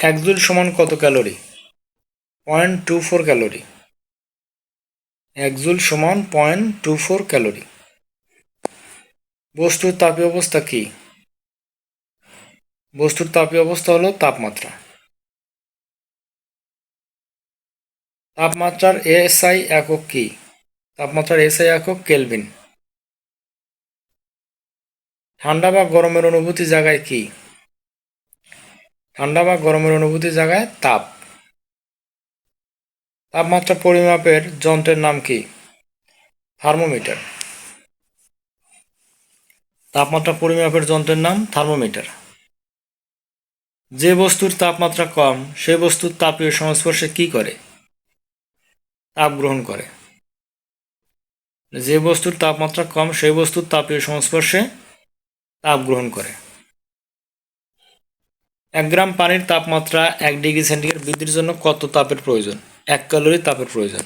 এক সমান কত calorie? Point two four calorie. এক জুল সমান পয়েন্ট টু ফোর ক্যালোরি। বস্তুর তাপীয় অবস্থা কি? বস্তুর তাপীয় অবস্থা হলো তাপমাত্রা। তাপমাত্রার এসআই একক কি? তাপমাত্রার এসআই একক কেলভিন। ঠান্ডা বা গরমের অনুভূতি জায়গায় কি? ঠান্ডা বা গরমের অনুভূতি জায়গায় তাপ। তাপমাত্রা পরিমাপের যন্ত্রের নাম কি? থার্মোমিটার। তাপমাত্রা পরিমাপের যন্ত্রের নাম থার্মোমিটার। যে বস্তুর তাপমাত্রা কম সেই বস্তুর তাপীয় সংস্পর্শে কি করে? তাপ গ্রহণ করে। যে বস্তুর তাপমাত্রা কম সেই বস্তুর তাপীয় সংস্পর্শে তাপ গ্রহণ করে। এক গ্রাম পানির তাপমাত্রা এক ডিগ্রি সেন্টিগ্রেড বৃদ্ধির জন্য কত তাপের প্রয়োজন? এক ক্যালোরি তাপের প্রয়োজন।